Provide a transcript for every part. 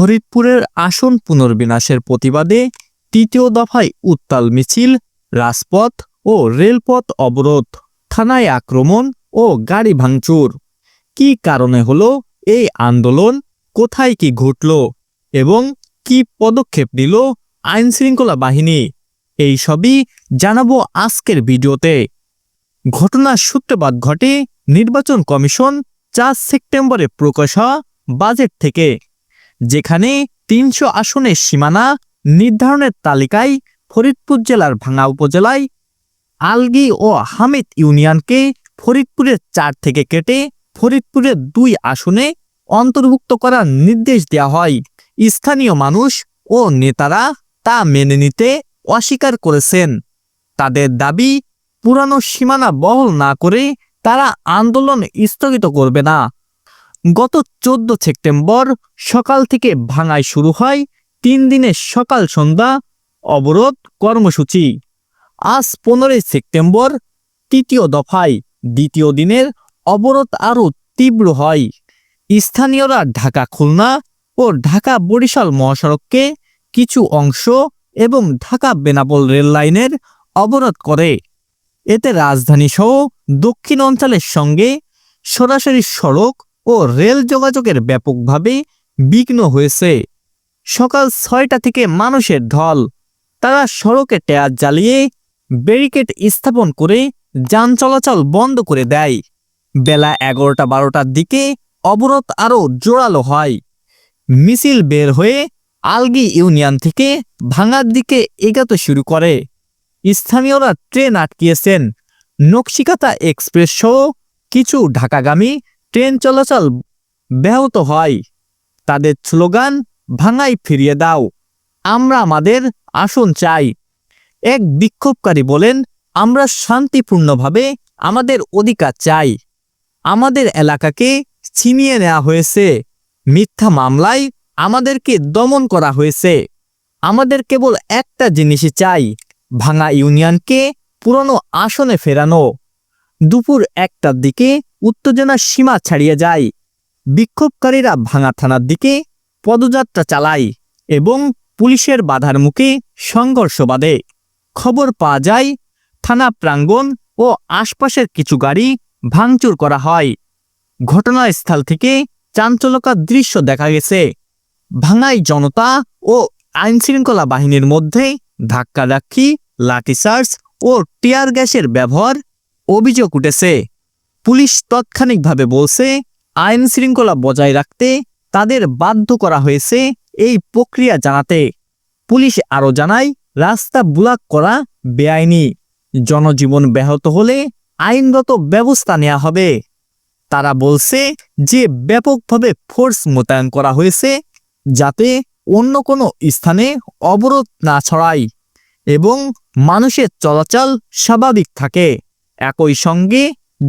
ফরিদপুরের আসন পুনর্বিনাশের প্রতিবাদে তৃতীয় দফায় উত্তাল মিছিল, রাজপথ ও রেলপথ অবরোধ, থানায় আক্রমণ ও গাড়ি ভাঙচুর। কি কারণে হলো এই আন্দোলন? কোথায় কি ঘটল? এবং কি পদক্ষেপ নিল আইনশৃঙ্খলা বাহিনী? এই সবই জানাব আজকের ভিডিওতে। ঘটনার সূত্রপাত ঘটে নির্বাচন কমিশন চার সেপ্টেম্বরে প্রকাশ হওয়া বাজেট থেকে। যেখানে তিনশো আসনের সীমানা নির্ধারণের তালিকায় ফরিদপুর জেলার ভাঙা উপজেলায় আলগি ও হামিদ ইউনিয়নকে ফরিদপুরের চার থেকে কেটে ফরিদপুরের দুই আসনে অন্তর্ভুক্ত করার নির্দেশ দেওয়া হয়। স্থানীয় মানুষ ও নেতারা তা মেনে নিতে অস্বীকার করেছেন। তাদের দাবি, পুরানো সীমানা বহল না করে তারা আন্দোলন স্থগিত করবে না। গত চোদ্দ সেপ্টেম্বর সকাল থেকে ভাঙায় শুরু হয় তিন দিনের সকাল সন্ধ্যা অবরোধ কর্মসূচি। আজ পনেরোই সেপ্টেম্বর তৃতীয় দফায় দ্বিতীয় দিনের অবরোধ আরও তীব্র হয়। স্থানীয়রা ঢাকা খুলনা ও ঢাকা বরিশাল মহাসড়ককে কিছু অংশ এবং ঢাকা বেনাপোল রেল লাইনের অবরোধ করে। এতে রাজধানী সহ দক্ষিণ অঞ্চলের সঙ্গে সরাসরি সড়ক ও রেল যোগাযোগের ব্যাপকভাবে বিঘ্ন হয়েছে। সকাল ছয়টা থেকে মানুষের ঢল। তারা সড়কে টায়ার জ্বালিয়ে ব্যারিকেড স্থাপন করে যান চলাচল বন্ধ করে দেয়। বেলা এগারোটা বারোটার দিকে অবরোধ আরও জোরালো হয়। মিছিল বের হয়ে আলগি ইউনিয়ন থেকে ভাঙার দিকে এগাতে শুরু করে। স্থানীয়রা ট্রেন আটকিয়েছেন। নকশিকাতা এক্সপ্রেস সহ কিছু ঢাকাগামী ট্রেন চলাচল ব্যাহত হয়। তাদের স্লোগান, ভাঙাই ফিরিয়ে দাও। আমরা আমাদের আসন চাই। এক বিক্ষোভকারী বলেন, আমরা শান্তিপূর্ণভাবে আমাদের অধিকার চাই। আমাদের এলাকাকে ছিনিয়ে নেওয়া হয়েছে। মিথ্যা মামলায় আমাদেরকে দমন করা হয়েছে। আমাদের কেবল একটা জিনিসই চাই, ভাঙা ইউনিয়নকে পুরনো আসনে ফেরানো। দুপুর একটার দিকে উত্তেজনার সীমা ছাড়িয়ে যায়। বিক্ষোভকারীরা ভাঙা থানার দিকে পদযাত্রা চালায় এবং পুলিশের বাধার মুখে সংঘর্ষ বাঁধে। খবর পাওয়া যায়, থানা প্রাঙ্গণ ও আশপাশের কিছু গাড়ি ভাঙচুর করা হয়। ঘটনাস্থল থেকে চাঞ্চল্যকর দৃশ্য দেখা গেছে। ভাঙাই জনতা ও আইনশৃঙ্খলা বাহিনীর মধ্যে ধাক্কাধাক্কি লাঠিচার্জ ও টিয়ার গ্যাসের ব্যবহার অভিযোগ উঠেছে। পুলিশ তাৎক্ষণিকভাবে বলছে, আইন শৃঙ্খলা বজায় রাখতে তাদের বাধ্য করা হয়েছে এই প্রক্রিয়া জানাতে। পুলিশ আরও জানায়, রাস্তা ব্লক করা বেআইনি। জনজীবন ব্যাহত হলে আইনগত ব্যবস্থা নেওয়া হবে। তারা বলছে যে ব্যাপকভাবে ফোর্স মোতায়েন করা হয়েছে যাতে অন্য কোনো স্থানে অবরোধ না ছড়ায় এবং মানুষের চলাচল স্বাভাবিক থাকে। একই সঙ্গে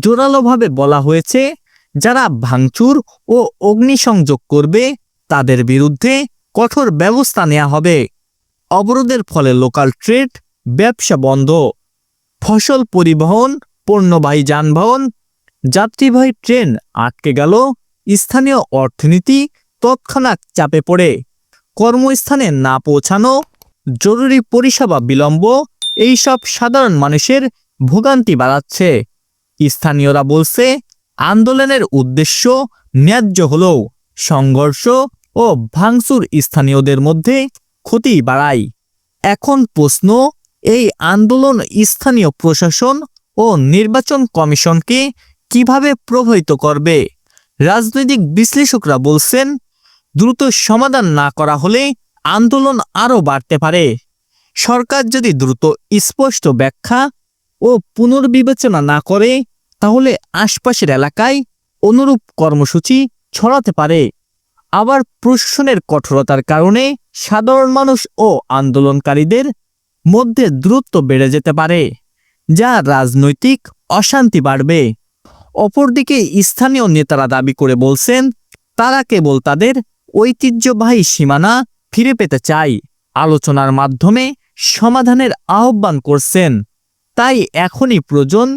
জোরালোভাবে বলা হয়েছে, যারা ভাঙচুর ও অগ্নিসংযোগ করবে, তাদের বিরুদ্ধে কঠোর ব্যবস্থা নেওয়া হবে। অবরোধের ফলে লোকাল ট্রেড, ব্যবসা বন্ধ। ফসল পরিবহন, পণ্যবাহী যানবাহন, যাত্রীবাহী ট্রেন আটকে গেল, স্থানীয় অর্থনীতি তৎক্ষণাৎ চাপে পড়ে। কর্মস্থানে না পৌঁছানো, জরুরি পরিষেবা বিলম্ব, এইসব সাধারণ মানুষের ভোগান্তি বাড়াচ্ছে। স্থানীয়রা বলছে, আন্দোলনের উদ্দেশ্য ন্যায্য হলেও সংঘর্ষ ও ভাঙচুর স্থানীয়দের মধ্যে ক্ষতি বাড়ায়। এখন প্রশ্ন, এই আন্দোলন স্থানীয় প্রশাসন ও নির্বাচন কমিশনকে কীভাবে প্রভাবিত করবে? রাজনৈতিক বিশ্লেষকরা বলছেন, দ্রুত সমাধান না করা হলে আন্দোলন আরও বাড়তে পারে। সরকার যদি দ্রুত স্পষ্ট ব্যাখ্যা ও পুনর্বিবেচনা না করে, তাহলে আশপাশের এলাকায় অনুরূপ কর্মসূচি ছড়াতে পারে। আবার প্রশাসনের কঠোরতার কারণে সাধারণ মানুষ ও আন্দোলনকারীদের মধ্যে দ্রুত বেড়ে যেতে পারে, যা রাজনৈতিক অশান্তি বাড়বে। অপরদিকে স্থানীয় নেতারা দাবি করে বলছেন, তারা কেবল তাদের ঐতিহ্যবাহী সীমানা ফিরে পেতে চায়। আলোচনার মাধ্যমে সমাধানের আহ্বান করছেন। তাই এখনই প্রয়োজন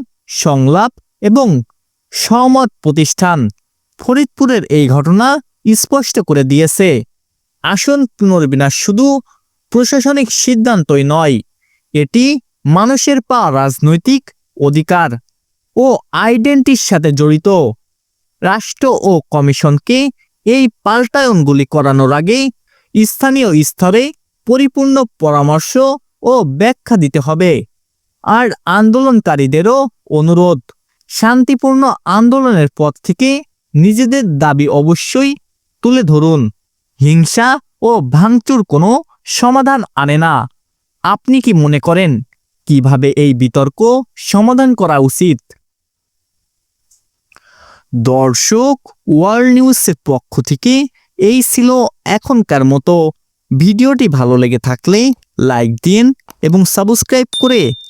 সংলাপ এবং সমত প্রতিষ্ঠান। ফরিদপুরের এই ঘটনা স্পষ্ট করে দিয়েছে। আসন পুনর্বিন্যাস শুধু প্রশাসনিক সিদ্ধান্তই নয়, এটি মানুষের পা রাজনৈতিক অধিকার ও আইডেন্টির সাথে জড়িত। রাষ্ট্র ও কমিশনকে এই পাল্টায়নগুলি করানোর আগে স্থানীয় স্তরে পরিপূর্ণ পরামর্শ ও ব্যাখ্যা দিতে হবে। আর আন্দোলনকারীদেরও অনুরোধ। শান্তিপূর্ণ আন্দোলনের পথ থেকে নিজেদের দাবি অবশ্যই তুলে ধরুন। হিংসা ও ভাঙচুর কোনো সমাধান আনে না। আপনি কি মনে করেন, কীভাবে এই বিতর্ক সমাধান করা উচিত? দর্শক, ওয়ার্ল্ড নিউজের পক্ষ থেকে এই ছিল এখনকার মতো। ভিডিওটি ভালো লেগে থাকলে লাইক দিন এবং সাবস্ক্রাইব করে